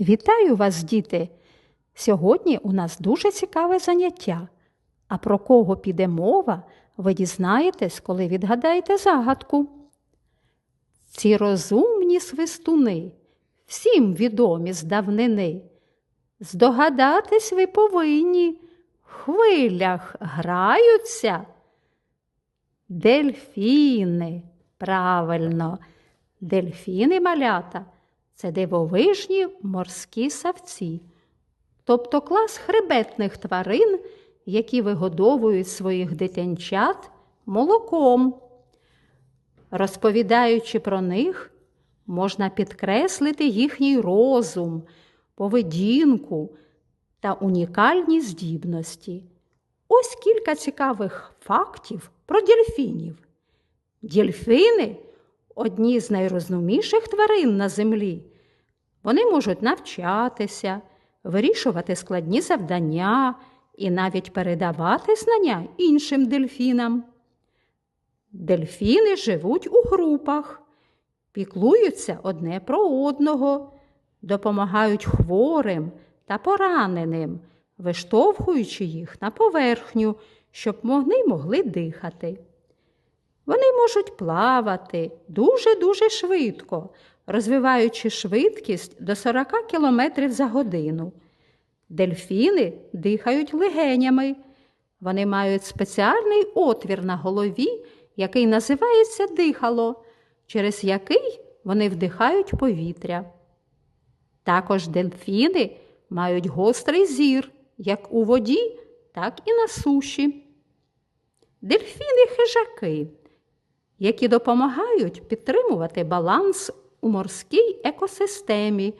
Вітаю вас, діти! Сьогодні у нас дуже цікаве заняття. А про кого піде мова, ви дізнаєтесь, коли відгадаєте загадку. Ці розумні свистуни, всім відомі з давнини. Здогадатись ви повинні, в хвилях граються. Дельфіни, правильно, дельфіни малята це дивовижні морські савці, тобто клас хребетних тварин, які вигодовують своїх дитинчат молоком. Розповідаючи про них, можна підкреслити їхній розум, поведінку та унікальні здібності. Ось кілька цікавих фактів про дельфінів. Дельфіни одні з найрозумніших тварин на землі. Вони можуть навчатися, вирішувати складні завдання і навіть передавати знання іншим дельфінам. Дельфіни живуть у групах, піклуються одне про одного, допомагають хворим та пораненим, виштовхуючи їх на поверхню, щоб вони могли дихати. Вони можуть плавати дуже-дуже швидко, розвиваючи швидкість до 40 км за годину. Дельфіни дихають легенями. Вони мають спеціальний отвір на голові, який називається дихало, через який вони вдихають повітря. Також дельфіни мають гострий зір як у воді, так і на суші. Дельфіни хижаки які допомагають підтримувати баланс у морській екосистемі,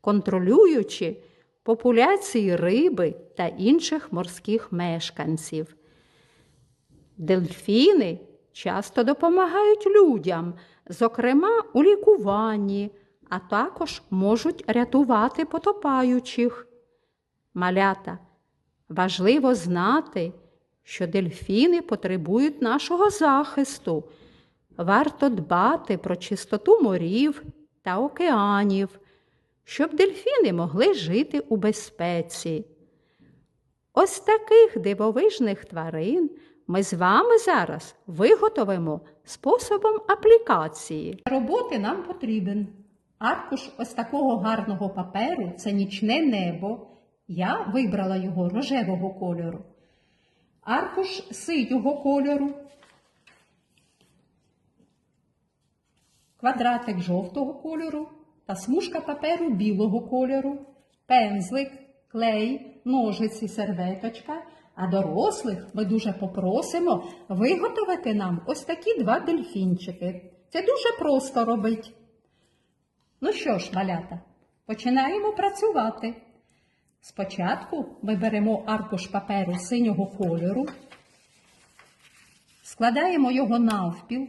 контролюючи популяції риби та інших морських мешканців. Дельфіни часто допомагають людям, зокрема у лікуванні, а також можуть рятувати потопаючих. Малята, важливо знати, що дельфіни потребують нашого захисту. Варто дбати про чистоту морів та океанів, щоб дельфіни могли жити у безпеці. Ось таких дивовижних тварин ми з вами зараз виготовимо способом аплікації. Роботи нам потрібен аркуш ось такого гарного паперу це нічне небо. Я вибрала його рожевого кольору. Аркуш синього кольору. квадратик жовтого кольору та смужка паперу білого кольору, пензлик, клей, ножиці, серветочка. А дорослих ми дуже попросимо виготовити нам ось такі два дельфінчики. Це дуже просто робить. Ну що ж, малята, починаємо працювати. Спочатку ми беремо аркуш паперу синього кольору, складаємо його навпіл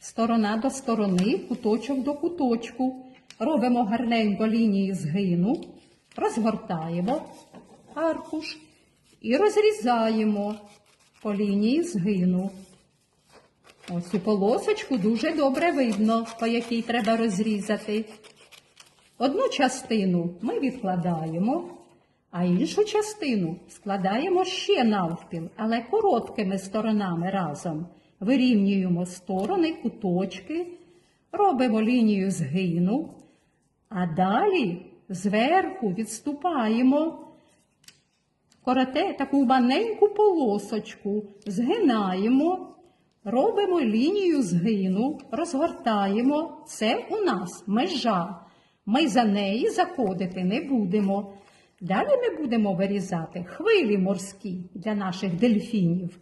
сторона до сторони, куточок до куточку. Робимо гарненько лінії згину, розгортаємо аркуш і розрізаємо по лінії згину. Ось цю полосочку дуже добре видно, по якій треба розрізати. Одну частину ми відкладаємо, а іншу частину складаємо ще навпіл, але короткими сторонами разом. Вирівнюємо сторони, куточки, робимо лінію згину, а далі зверху відступаємо коротке таку маленьку полосочку, згинаємо, робимо лінію згину, розгортаємо. Це у нас межа. Ми за неї заходити не будемо. Далі ми будемо вирізати хвилі морські для наших дельфінів.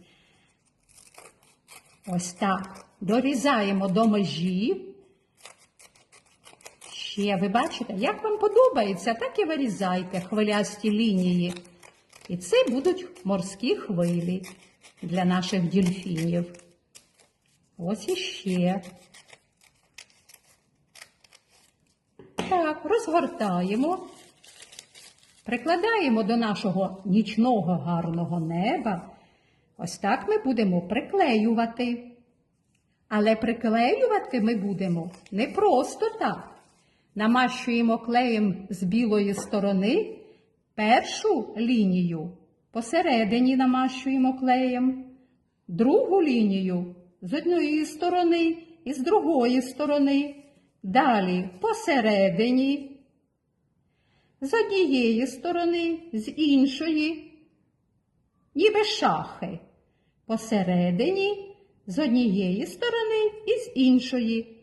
Ось так. Дорізаємо до межі. Ще ви бачите, як вам подобається, так і вирізайте хвилясті лінії. І це будуть морські хвилі для наших дельфінів. Ось іще. Так, розгортаємо, прикладаємо до нашого нічного гарного неба. Ось так ми будемо приклеювати. Але приклеювати ми будемо не просто так. намащуємо клеєм з білої сторони першу лінію посередині намащуємо клеєм, другу лінію з однієї сторони і з другої сторони. Далі посередині, з однієї сторони, з іншої, ніби шахи. Посередині, з однієї сторони і з іншої.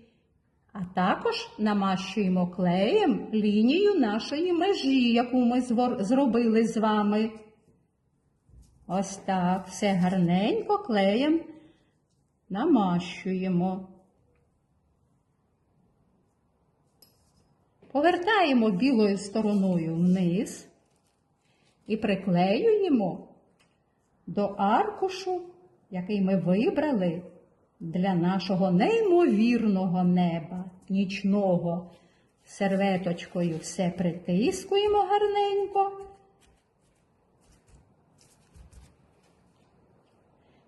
А також намащуємо клеєм лінію нашої межі, яку ми зробили з вами. Ось так, все гарненько клеєм намащуємо. Повертаємо білою стороною вниз і приклеюємо до аркушу, який ми вибрали для нашого неймовірного неба, нічного. Серветочкою все притискуємо гарненько.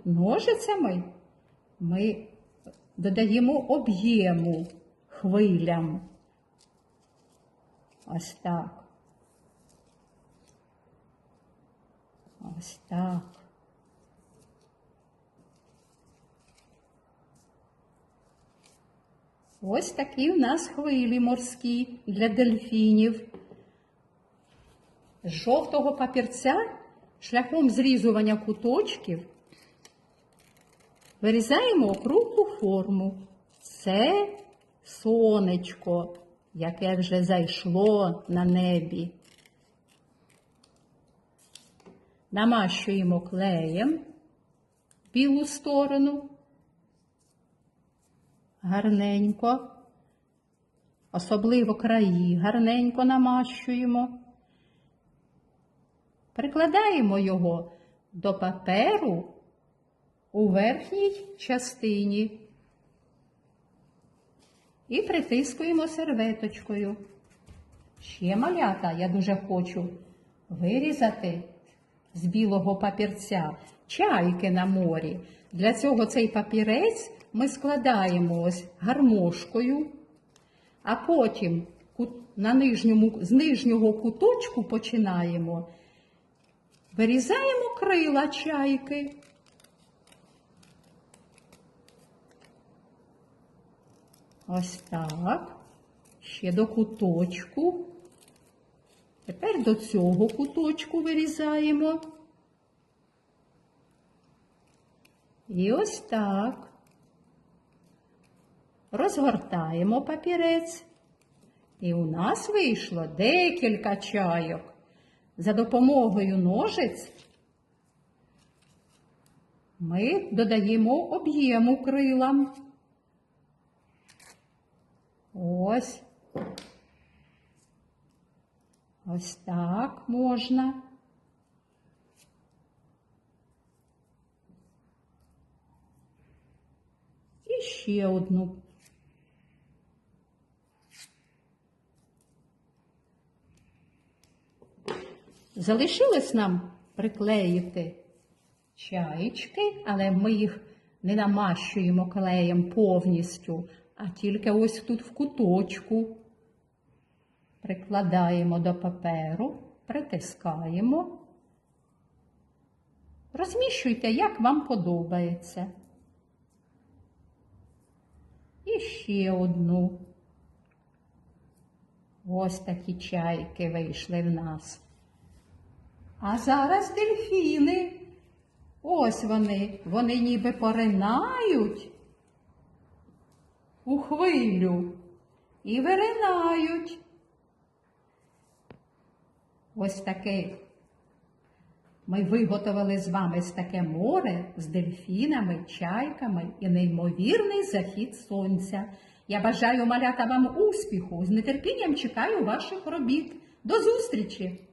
Ножицями ми додаємо об'єму хвилям. Ось так. Ось так. Ось такі в нас хвилі морські для дельфінів. З жовтого папірця шляхом зрізування куточків вирізаємо округлу форму. Це сонечко, яке вже зайшло на небі. Намащуємо клеєм білу сторону. Гарненько. Особливо краї гарненько намащуємо. Прикладаємо його до паперу у верхній частині і притискуємо серветочкою. Ще малята я дуже хочу вирізати з білого папірця чайки на морі. Для цього цей папірець ми складаємо ось гармошкою, а потім на нижньому, з нижнього куточку починаємо. Вирізаємо крила чайки. Ось так. Ще до куточку. Тепер до цього куточку вирізаємо. І ось так. Розгортаємо папірець. І у нас вийшло декілька чайок. За допомогою ножиць ми додаємо об'єму крилам. Ось. Ось так можна. І ще одну. Залишилось нам приклеїти чаєчки, але ми їх не намащуємо клеєм повністю, а тільки ось тут в куточку. Прикладаємо до паперу, притискаємо. Розміщуйте, як вам подобається. І ще одну. Ось такі чайки вийшли в нас. А зараз дельфіни. Ось вони, вони ніби поринають у хвилю і виринають. Ось таке. Ми виготовили з вами ось таке море з дельфінами, чайками і неймовірний захід сонця. Я бажаю малята вам успіху. З нетерпінням чекаю ваших робіт. До зустрічі!